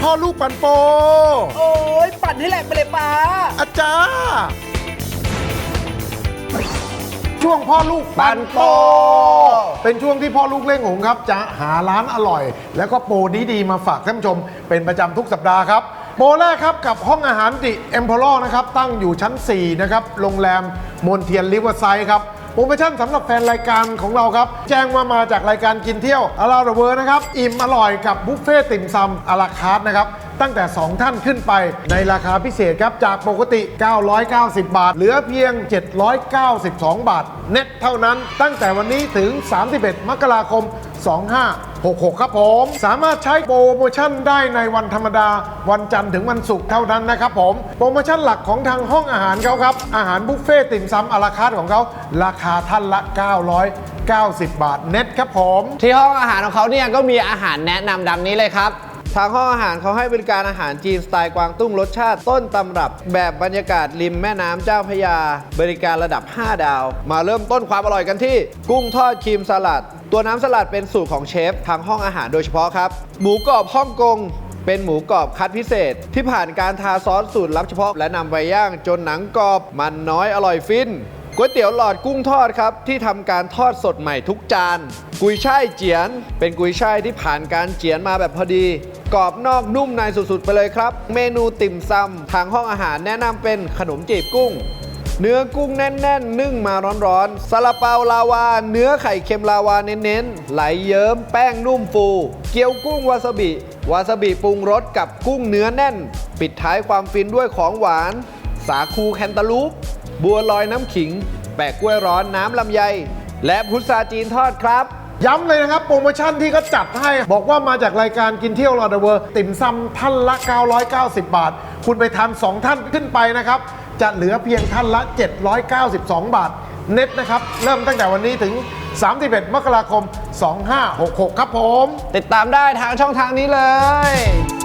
พ่อลูกปันโป โอ้ยปั่นให้แหลกไปเลยป้า อาจารย์ช่วงพ่อลูกปันโป เป็นช่วงที่พ่อลูกเล่งหงครับ จะหาร้านอร่อย แล้วก็โปรดีๆมาฝากท่านผู้ชม เป็นประจำทุกสัปดาห์ครับ โปรแรกครับกับห้องอาหารดิเอ็มพอลนะครับ ตั้งอยู่ชั้น 4 นะครับ โรงแรมมนเทียนริเวอร์ไซด์ครับ โปรโมชั่นสำหรับแฟนรายการของเราครับ แจ้งมามาจากรายการกินเที่ยวอาราเวอร์นะครับ อิ่มอร่อยกับบุฟเฟ่ติ่มซำอาราคาร์ทนะครับตั้งแต่ 2 ท่านขึ้นไปในราคาพิเศษครับ จากปกติ 990 บาท เหลือเพียง 792 บาท เน็ตเท่านั้นตั้งแต่วันนี้ถึง 31 มกราคม 2566 ครับผม สามารถใช้โปรโมชั่นได้ในวันธรรมดา วันจันทร์ถึงวันศุกร์เท่านั้นนะครับผม โปรโมชั่นหลักของทางห้องอาหารเขาครับ อาหารบุฟเฟ่ติ่มซำอาราคาร์ของเขา ราคาท่านละ 990 บาทเน็ตครับผม ที่ห้องอาหารของเขาเนี่ยก็มีอาหารแนะนำดังนี้เลยครับ ทางห้องอาหารเขาให้บริการอาหารจีนสไตล์กวางตุ้งรสชาติต้นตำรับ แบบบรรยากาศริมแม่น้ำเจ้าพยา บริการระดับ 5 ดาว มาเริ่มต้นความอร่อยกันที่ กุ้งทอดครีมสลัด ตัวน้ำสลัดเป็นสูตรของเชฟทางห้องอาหารโดยเฉพาะครับ หมูกรอบฮ่องกงเป็นหมูกรอบคัดพิเศษ ที่ผ่านการทาซอสสูตรลับเฉพาะและนำไปย่างจนหนังกรอบมันน้อยอร่อยฟิน ก๋วยเตี๋ยวหลอดกุ้งทอดครับ ที่ทำการทอดสดใหม่ทุกจาน กุยช่ายเจียน เป็นกุยช่ายที่ผ่านการเจียนมาแบบพอดี กรอบนอกนุ่มในสุดๆ ไปเลยครับ เมนูติ่มซำทางห้องอาหารแนะนำเป็นขนมจีบกุ้ง เนื้อกุ้งแน่น ๆ นึ่งมาร้อนๆซาลาเปาลาวา เนื้อไข่เค็มลาวาเน้นๆ ไหลเยิ้มแป้งนุ่มฟู เกี๊ยวกุ้งวาซาบิ วาซาบิปรุงรสกับกุ้งเนื้อแน่น ปิดท้ายความฟินด้วยของหวาน สาคูแคนตาลูป บัวลอยน้ำขิง แปะกล้วยร้อนน้ำลำไย และพุทราจีนทอดครับ ย้ำเลยนะครับ โปรโมชั่นที่เขาจัดให้ บอกว่ามาจากรายการกินเที่ยวรอดเวอร์ ติ่มซำท่านละ 990 บาท คุณไปทาน2ท่านขึ้นไปนะครับ จะเหลือเพียงท่านละ 792 บาท เน็ตนะครับ เริ่มตั้งแต่วันนี้ถึง 31 มกราคม 2566 ครับผม ติดตามได้ทางช่องทางนี้เลย